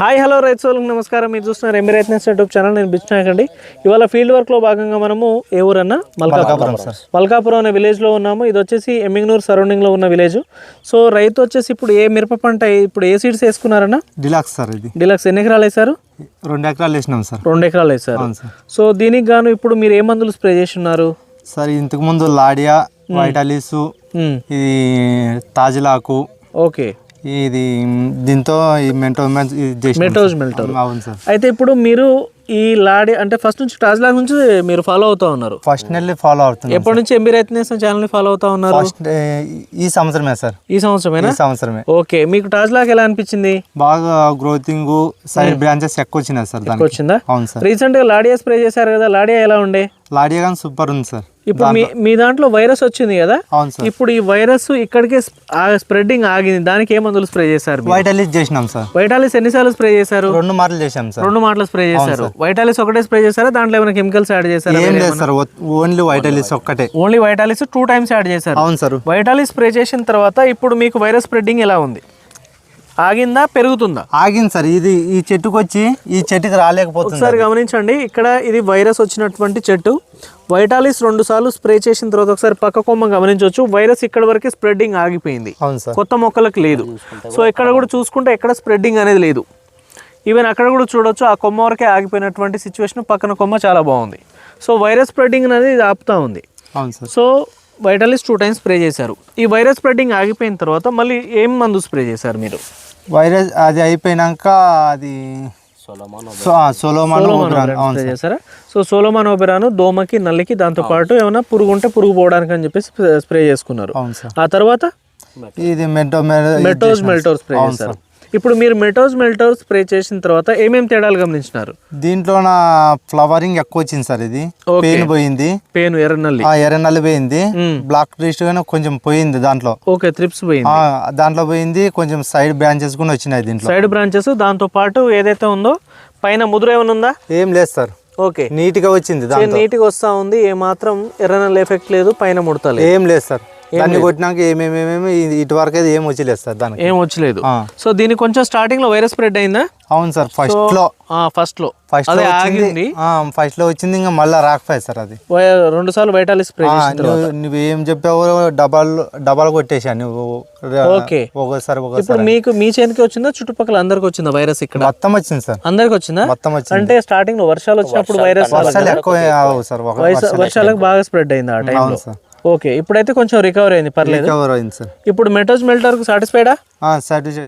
Hi hello రైతు సోళ్ళకి నమస్కారం. మీరు చూస్తున్నారు ఎంబీ రైతు యూట్యూబ్ ఛానల్. నేను బిచ్నాయక్ అండి ఇవాళ ఫీల్డ్ వర్క్లో భాగంగా మనము ఏ ఊరన్నా? మల్కాపురం. మల్కాపురం అనే విలేజ్లో ఉన్నాము. ఇది వచ్చేసి ఎమ్మింగ్నూర్ సరౌండింగ్లో ఉన్న విలేజ్. సో రైతు వచ్చేసి ఇప్పుడు ఏ మిరప పంట ఇప్పుడు ఏ సీడ్స్ వేసుకున్నారన్నా? డిలాక్స్ సార్ ఇది. డిలక్స్. ఎన్ని ఎకరాలు వేశారు? రెండు ఎకరాలు వేసినాం సార్. రెండు ఎకరాలు వేశారు. అవును సార్. సో దీనికి గాను ఇప్పుడు మీరు ఏ మందులు స్ప్రే చేసి ఉన్నారు సార్ ఇంతకు ముందు లాడియా వైటాలిసు. ఇది తాజిలాకు ఓకే. ఇది దీంతో. మెల్టర్ అవును సార్. అయితే ఇప్పుడు మీరు ఈ లాడి అంటే ఫస్ట్ నుంచి టాజ్లాగ్ నుంచి మీరు ఫాలో అవుతా ఉన్నారు? ఫస్ట్ నెల ఫాలో అవుతుంది ఎప్పటి నుంచి ఎంబీ రైతు నేస్తం ఛానల్ని ఫాలో అవుతా ఉన్నారు? ఈ సంవత్సరమే సార్. ఈ సంవత్సరమేనా? ఈ సంవత్సరమే. ఓకే మీకు టాజ్లాగ్ ఎలా అనిపించింది? బాగా గ్రోతింగ్ సైడ్ బ్రాంచెస్ ఎక్కువ వచ్చినాయి సార్ వచ్చిందా? అవును సార్. రీసెంట్గా లాడియా స్ప్రే చేశారు కదా లాడియా ఎలా ఉండే? లాడియా కానీ సూపర్ ఉంది సార్. ఇప్పుడు మీ మీ దాంట్లో వైరస్ వచ్చింది కదా? అవును సార్. ఇప్పుడు ఈ వైరస్ ఇక్కడికే స్ప్రెడ్డింగ్ ఆగింది. దానికి ఏ మందులు స్ప్రే చేశారు? వైటాలిస్ చేసినాం సార్. వైటాలిస్ ఎన్నిసార్లు స్ప్రే చేశారు? రెండు మార్లు చేసాం సార్. రెండు మాటలు స్ప్రే చేశారు. వైటాలిస్ ఒకటే స్ప్రే చేశారా? దాంట్లో ఏమైనా కెమికల్స్ యాడ్ చేశారా? ఏం లేదు సార్. ఓన్లీ వైటాలిస్ ఒక్కటే. Only Vitalis two times add చేశారు. అవును సార్. వైటాలిస్ స్ప్రే చేసిన తర్వాత ఇప్పుడు మీకు వైరస్ స్ప్రెడ్డింగ్ ఎలా ఉంది? ఆగిందా పెరుగుతుందా? ఆగింది సార్. ఇది ఈ చెట్టుకు వచ్చి ఈ చెట్టుకి రాలేకపోతుంది ఒకసారి గమనించండి ఇక్కడ ఇది వైరస్ వచ్చినటువంటి చెట్టు. వైటాలిస్ రెండు సార్లు స్ప్రే చేసిన తర్వాత ఒకసారి పక్క కొమ్మ గమనించవచ్చు. వైరస్ ఇక్కడ వరకు స్ప్రెడ్డింగ్ ఆగిపోయింది. అవును సార్. కొత్త మొక్కలకు లేదు. సో ఇక్కడ కూడా చూసుకుంటే ఎక్కడ స్ప్రెడ్డింగ్ అనేది లేదు. ఈవెన్ అక్కడ కూడా చూడొచ్చు ఆ కొమ్మ వరకే ఆగిపోయినటువంటి సిచ్యువేషన్ పక్కన కొమ్మ చాలా బాగుంది. సో వైరస్ స్ప్రెడ్డింగ్ అనేది ఇది ఆపుతా ఉంది. అవును sir. So Vitalis two times spray చేశారు. ఈ వైరస్ స్ప్రెడ్డింగ్ ఆగిపోయిన తర్వాత మళ్ళీ ఏం మందు స్ప్రే చేశారు మీరు? వైరస్ అది అయిపోయినాక అది సో- సోలోమాన్ చేశారా? సో ఓపెరాను దోమకి నల్లికి దాంతో పాటు ఏమైనా పురుగు ఉంటే పురుగు పోవడానికి అని చెప్పేసి స్ప్రే- స్ప్రే చేసుకున్నారు. ఆ తర్వాత? ఇది మెటో మెటోజ్ మెల్టోర్ స్ప్రే చేశారు. ఇప్పుడు మీరు మెటోజ్ మెల్టోర్ స్ప్రే చేసిన తర్వాత ఏమేం తేడాలు గమనించినారు? దీంట్లో నా ఫ్లవరింగ్ ఎక్కువ వచ్చింది సార్ ఇది. పెయిన్ పోయింది. పేను ఎర్రనల్లి. ఆ ఎర్రనల్లి పోయింది. బ్లాక్ ట్రీస్ట్ గానే కొంచెం పోయింది దాంట్లో. ఓకే త్రిప్స్ పోయింది. దాంట్లో పోయింది కొంచెం సైడ్ బ్రాంచెస్ కూడా వచ్చినాయి దీంట్లో. సైడ్ బ్రాంచెస్ దాంతో పాటు ఏదైతే ఉందో పైన ముదురు ఏమైనా ఉందా? ఏం లేదు సార్. ఓకే. నీట్గా వచ్చింది దాంట్లో నీట్గా వస్తా ఉంది ఏ మాత్రం ఎర్రనల్లి ఎఫెక్ట్ లేదు పైన ముడతలేదు ఏం లేదు సార్. దాన్ని కొట్టినాక ఏమేమేమి ఇటు వరకు అయితే ఏం వచ్చలేదు సార్ దానికి. ఏం వచ్చలేదు. సో దీనికి కొంచెం స్టార్టింగ్లో వైరస్ స్ప్రెడ్ అయిందా? అవును సార్ ఫస్ట్లో. ఫస్ట్లో. ఫస్ట్లో వచ్చింది. ఫస్ట్లో వచ్చింది ఇంకా మళ్ళీ రాకపోయాయి సార్ అది. రెండు సార్లు వైటాలిస్ స్ప్రే నువ్వు నువ్వు ఏం చెప్పావు డబల్ డబల్ కొట్టేసా నువ్వు. ఓకే. ఒకసారి ఇప్పుడు మీకు మీ చేతికి వచ్చిందా చుట్టుపక్కల అందరికి వచ్చిందా వైరస్ ఇక్కడ? మొత్తం వచ్చింది సార్. అందరికి వచ్చిందా? మొత్తం వచ్చింది. అంటే స్టార్టింగ్లో వర్షాలు వచ్చినప్పుడు వైరస్ వర్షాలు ఎక్కువ సార్ వర్షాలకు బాగా స్ప్రెడ్ అయింది ఆ సార్. ఓకే ఇప్పుడైతే కొంచెం రికవర్ అయింది పర్లేదు. రికవర్ అయింది సార్ ఇప్పుడు మెటోజ్ మెల్టర్కు సాటిస్ఫైడా సాటిస్ఫై